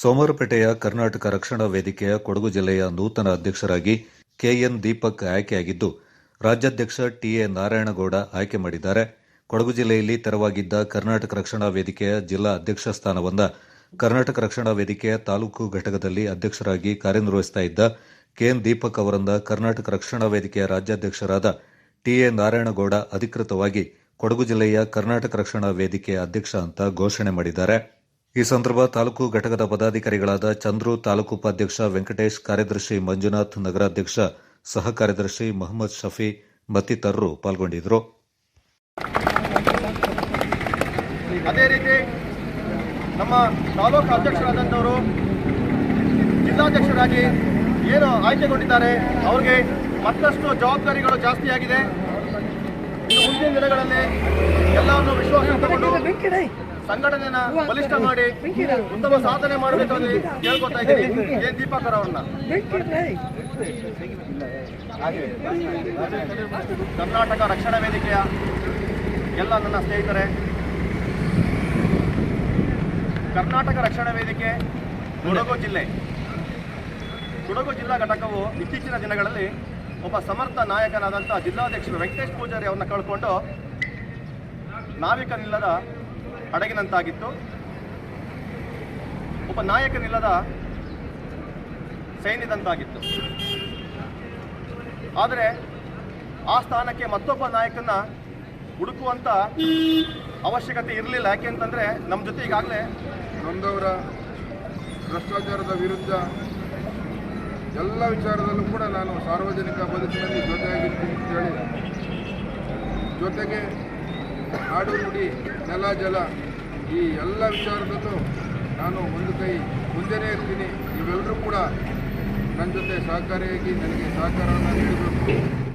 ಸೋಮವಾರಪೇಟೆಯ ಕರ್ನಾಟಕ ರಕ್ಷಣಾ ವೇದಿಕೆಯ ಕೊಡಗು ಜಿಲ್ಲೆಯ ನೂತನ ಅಧ್ಯಕ್ಷರಾಗಿ ಕೆಎನ್ ದೀಪಕ್ ಆಯ್ಕೆಯಾಗಿದ್ದು, ರಾಜ್ಯಾಧ್ಯಕ್ಷ ಟಿಎ ನಾರಾಯಣಗೌಡ ಆಯ್ಕೆ ಮಾಡಿದ್ದಾರೆ. ಕೊಡಗು ಜಿಲ್ಲೆಯಲ್ಲಿ ತೆರವಾಗಿದ್ದ ಕರ್ನಾಟಕ ರಕ್ಷಣಾ ವೇದಿಕೆಯ ಜಿಲ್ಲಾ ಅಧ್ಯಕ್ಷ ಸ್ಥಾನವನ್ನ ಕರ್ನಾಟಕ ರಕ್ಷಣಾ ವೇದಿಕೆಯ ತಾಲೂಕು ಘಟಕದಲ್ಲಿ ಅಧ್ಯಕ್ಷರಾಗಿ ಕಾರ್ಯನಿರ್ವಹಿಸ್ತಾ ಇದ್ದ ಕೆಎನ್ ದೀಪಕ್ ಅವರಿಂದ ಕರ್ನಾಟಕ ರಕ್ಷಣಾ ವೇದಿಕೆಯ ರಾಜ್ಯಾಧ್ಯಕ್ಷರಾದ ಟಿಎ ನಾರಾಯಣಗೌಡ ಅಧಿಕೃತವಾಗಿ ಕೊಡಗು ಜಿಲ್ಲೆಯ ಕರ್ನಾಟಕ ರಕ್ಷಣಾ ವೇದಿಕೆಯ ಅಧ್ಯಕ್ಷ ಅಂತ ಘೋಷಣೆ ಮಾಡಿದ್ದಾರೆ. ಈ ಸಂದರ್ಭ ತಾಲೂಕು ಘಟಕದ ಪದಾಧಿಕಾರಿಗಳಾದ ಚಂದ್ರು ತಾಲೂಕು ಉಪಾಧ್ಯಕ್ಷ ವೆಂಕಟೇಶ್, ಕಾರ್ಯದರ್ಶಿ ಮಂಜುನಾಥ್, ನಗರಾಧ್ಯಕ್ಷ ಸಹ ಕಾರ್ಯದರ್ಶಿ ಮೊಹಮ್ಮದ್ ಶಫಿ ಮತ್ತಿತರರು ಪಾಲ್ಗೊಂಡಿದ್ದರು. ಅದೇ ರೀತಿ ನಮ್ಮ ತಾಲೂಕು ಅಧ್ಯಕ್ಷರಾದಂಥವರು ಜಿಲ್ಲಾಧ್ಯಕ್ಷರಾಗಿ ಏನು ಆಯ್ಕೆಗೊಂಡಿದ್ದಾರೆ, ಅವ್ರಿಗೆ ಮತ್ತಷ್ಟು ಜವಾಬ್ದಾರಿಗಳು ಜಾಸ್ತಿಯಾಗಿದೆ. ಮುಂದಿನ ದಿನಗಳಲ್ಲಿ ಎಲ್ಲವನ್ನು ವಿಶ್ವಾಸ ತಗೊಂಡು ಸಂಘಟನೆಯನ್ನ ಬಲಿಷ್ಠ ಮಾಡಿ ಉತ್ತಮ ಸಾಧನೆ ಮಾಡಬೇಕಂತ ಕೇಳ್ಕೊತಾ ಇದ್ದೀನಿ. ಏನ್ ದೀಪಾಕರ್ ಅವ್ರನ್ನ? ಕರ್ನಾಟಕ ರಕ್ಷಣಾ ವೇದಿಕೆಯ ಎಲ್ಲ ನನ್ನ ಸ್ನೇಹಿತರೆ, ಕರ್ನಾಟಕ ರಕ್ಷಣಾ ವೇದಿಕೆ ಕೊಡಗು ಜಿಲ್ಲೆ. ಕೊಡಗು ಜಿಲ್ಲಾ ಘಟಕವು ಇತ್ತೀಚಿನ ದಿನಗಳಲ್ಲಿ ಒಬ್ಬ ಸಮರ್ಥ ನಾಯಕನಾದಂಥ ಜಿಲ್ಲಾಧ್ಯಕ್ಷರು ವೆಂಕಟೇಶ್ ಪೂಜಾರಿ ಅವರನ್ನ ಕಳ್ಕೊಂಡು ನಾವಿಕನಿಲ್ಲದ ಹಡಗಿನಂತಾಗಿತ್ತು ಒಬ್ಬ ನಾಯಕನಿಲ್ಲದ ಸೈನ್ಯದಂತಾಗಿತ್ತು. ಆದರೆ ಆ ಸ್ಥಾನಕ್ಕೆ ಮತ್ತೊಬ್ಬ ನಾಯಕನ ಹುಡುಕುವಂತ ಅವಶ್ಯಕತೆ ಇರಲಿಲ್ಲ. ಯಾಕೆ ಯಾಕೆಂತಂದ್ರೆ ನಮ್ಮ ಜೊತೆ ಈಗಾಗಲೇ ನೊಂದವರ ಭ್ರಷ್ಟಾಚಾರದ ವಿರುದ್ಧ ಎಲ್ಲ ವಿಚಾರದಲ್ಲೂ ಕೂಡ ನಾನು ಸಾರ್ವಜನಿಕ ಬದುಕಿನಲ್ಲಿ ಜೊತೆಯಾಗಿರ್ತೀನಿ ಹೇಳಿದೆ ಜೊತೆಗೆ ನಾಡು ನುಡಿ ನೆಲ, ಜಲ, ಈ ಎಲ್ಲ ವಿಚಾರದಲ್ಲೂ ನಾನು ಒಂದು ಕೈ ಮುಂದೆನೇ ಇರ್ತೀನಿ. ನೀವೆಲ್ಲರೂ ಕೂಡ ನನ್ನ ಜೊತೆ ಸಹಕಾರಿಯಾಗಿ ನನಗೆ ಸಹಕಾರವನ್ನು ನೀಡಬೇಕು.